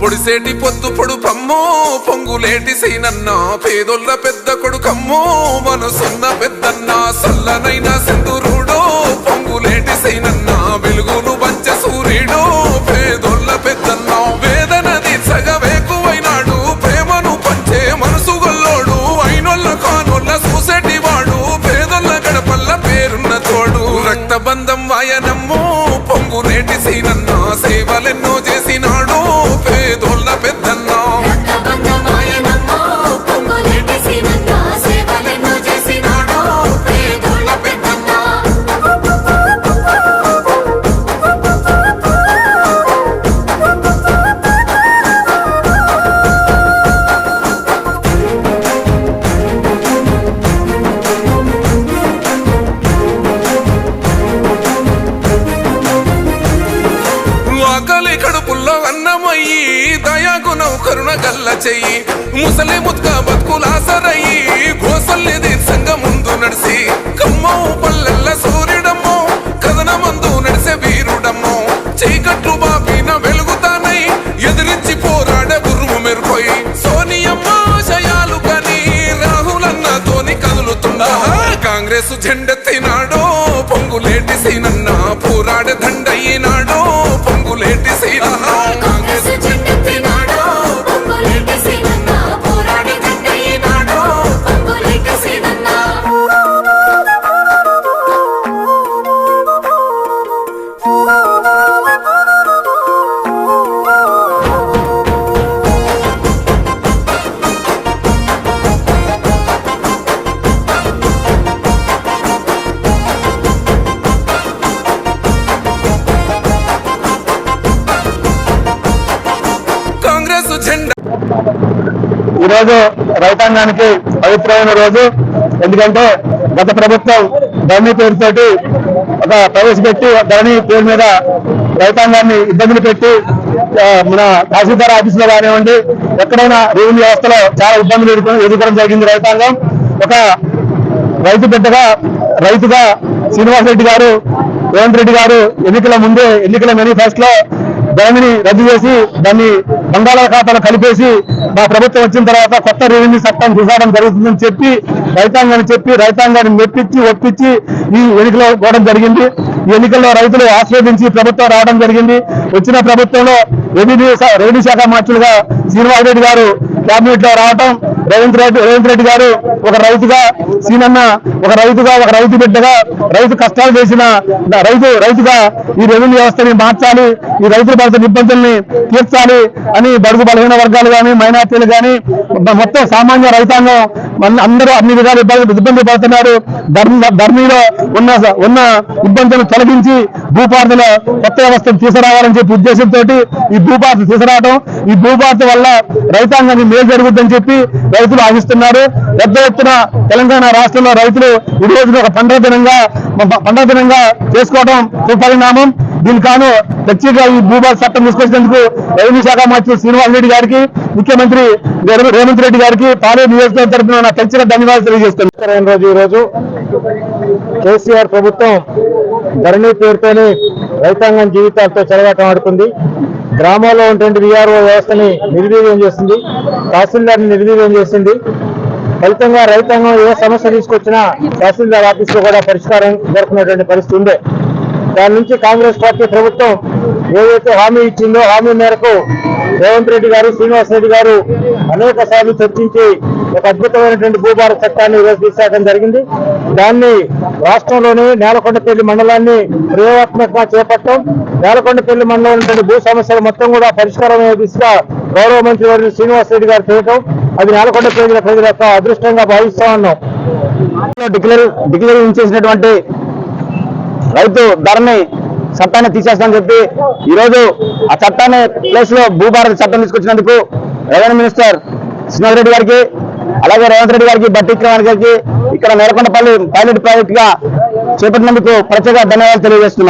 పొడిసేటి పొద్దు పొడు పమ్మో పొంగులేటి సైనన్న పేదొల్ల పెద్ద కొడుకమ్మో మనసున్న పెద్దన్న సల్లనైన సింధు నేటి సీనన్న సేవలెన్నో కరుణ గల్ల చెయ్యి. ముసలి ముత్క బతుకులాసరయ్యి గోసల్ని దీర్ఘంగ ముందు నడిసి. కమ్మో పల్లెల్ల సూర్యుడమ్మో కథన మందు నడిసే వీరుడమ్మో. చీకట్లు బాపిన వెలుగుతానై ఎదిరించి పోరాడే గురువు మెరుపోయి సోనియమ్మ ఆశయాలు కని రాహులన్న తోని కదులుతున్నా కాంగ్రెస్ జెండెత్తినాడో ఈరోజు రైతాంగానికి పవిత్రమైన రోజు. ఎందుకంటే గత ప్రభుత్వం ధరణి పేరుతోటి ఒక ప్రవేశపెట్టి ధరణి పేరు మీద రైతాంగాన్ని ఇబ్బందులు పెట్టి మన తహసీల్దార్ ఆఫీసులో కానివ్వండి ఎక్కడైనా రెవెన్యూ వ్యవస్థలో చాలా ఇబ్బందులు ఎదుర్కోవడం జరిగింది రైతాంగం. ఒక రైతు బిడ్డగా రైతుగా శ్రీనివాస్ రెడ్డి గారు రేవంత్ రెడ్డి గారు ఎన్నికల ముందే ఎన్నికల మేనిఫెస్టోలో దానిని రద్దు చేసి దాన్ని బంగాళాఖాతాలో కలిపేసి మా ప్రభుత్వం వచ్చిన తర్వాత కొత్త రెవెన్యూ చట్టం తీసుకురావడం జరుగుతుందని చెప్పి రైతాంగాన్ని చెప్పి రైతాంగాన్ని మెప్పించి ఒప్పించి ఈ ఎన్నికలో పోవడం జరిగింది. ఈ ఎన్నికల్లో రైతులు ఆస్వాదించి ప్రభుత్వం రావడం జరిగింది. వచ్చిన ప్రభుత్వంలో రెవెన్యూ రెవెన్యూ శాఖ మంత్రులుగా శ్రీనివాసరెడ్డి గారు క్యాబినెట్లో రావటం రేవంత్ రెడ్డి రేవంత్ రెడ్డి గారు ఒక రైతుగా సీనన్న ఒక రైతుగా ఒక రైతు బిడ్డగా రైతు కష్టాలు చేసిన రైతు రైతుగా ఈ రెవెన్యూ వ్యవస్థని మార్చాలి ఈ రైతుల పడుతున్న ఇబ్బందుల్ని తీర్చాలి అని బడుగు బలహీన వర్గాలు కానీ మైనార్టీలు కానీ మొత్తం సామాన్య రైతాంగం అందరూ అన్ని విధాలు ఇబ్బంది ఇబ్బంది పడుతున్నారు. ధర్మీలో ఉన్న ఉన్న ఇబ్బందులను తొలగించి భూపార్థుల కొత్త వ్యవస్థను తీసుకురావాలని చెప్పి ఉద్దేశంతో ఈ భూపార్థ తీసుకురావడం ఈ భూపార్త వల్ల రైతాంగానికి మేలు జరుగుతుందని చెప్పి రైతులు ఆశిస్తున్నారు. పెద్ద ఎత్తున తెలంగాణ రాష్ట్రంలో రైతులు ఈ రోజున ఒక పండుగ దినంగా పండుగ దినంగా చేసుకోవడం సుపరిణామం దీనికాను ఖచ్చితంగా ఈ భూభాగ చట్టం తీసుకొచ్చినందుకు రెవెన్యూ శాఖ మంత్రి శ్రీనివాస్ రెడ్డి గారికి ముఖ్యమంత్రి రేవంత్ రెడ్డి గారికి పాలే నియోజకవర్గం తరఫున ప్రత్యేక ఖచ్చితంగా ధన్యవాదాలు తెలియజేస్తున్నాను. రోజు ఈ రోజు. కేసీఆర్ ప్రభుత్వం ధరణి పేరుతోని రైతాంగం జీవితాలతో చెలగాటం ఆడుతుంది గ్రామాల్లో ఉన్నటువంటి విఆర్ఓ వ్యవస్థని నిర్వీర్యం చేస్తుంది తహసీల్దార్ని నిర్వీర్యం చేసింది. ఫలితంగా రైతాంగం ఏ సమస్య తీసుకొచ్చినా తహసీల్దార్ ఆఫీస్లో కూడా పరిష్కారం దొరకనటువంటి పరిస్థితి ఉండే. దాని నుంచి కాంగ్రెస్ పార్టీ ప్రభుత్వం ఏదైతే హామీ ఇచ్చిందో హామీ మేరకు రేవంత్ రెడ్డి గారు శ్రీనివాస్ రెడ్డి గారు అనేక సార్లు చర్చించి ఒక అద్భుతమైనటువంటి భూభారత చట్టాన్ని ఈరోజు తీసుకురావడం జరిగింది. దాన్ని రాష్ట్రంలోని నేలకొండపల్లి మండలాన్ని ప్రయోగాత్మకంగా చేపట్టడం నేలకొండపల్లి మండలం ఉన్నటువంటి భూ సమస్యలు మొత్తం కూడా పరిష్కారం అయ్యే దిశగా గౌరవ మంత్రి వారి శ్రీనివాస్ రెడ్డి గారు చేయటం అది నేలకొండ ప్రజల ప్రజల యొక్క అదృష్టంగా భావిస్తా ఉన్నాం. డిక్లేర్ డిక్లేర్ చేసినటువంటి రైతు ధరని చట్టాన్ని తీసేస్తామని చెప్పి ఈ రోజు ఆ చట్టాన్ని ప్లేస్లో భూభారత చట్టం తీసుకొచ్చినందుకు రెవెన్యూ మినిస్టర్ శ్రీనాథ్ రెడ్డి గారికి అలాగే రేవంత్ రెడ్డి గారికి బట్టి విక్రమార్క గారికి ఇక్కడ నేలకొండపల్లి పైలట్ ప్రాజెక్ట్గా చేపట్టినందుకు ప్రత్యేక ధన్యవాదాలు తెలియజేస్తున్నాను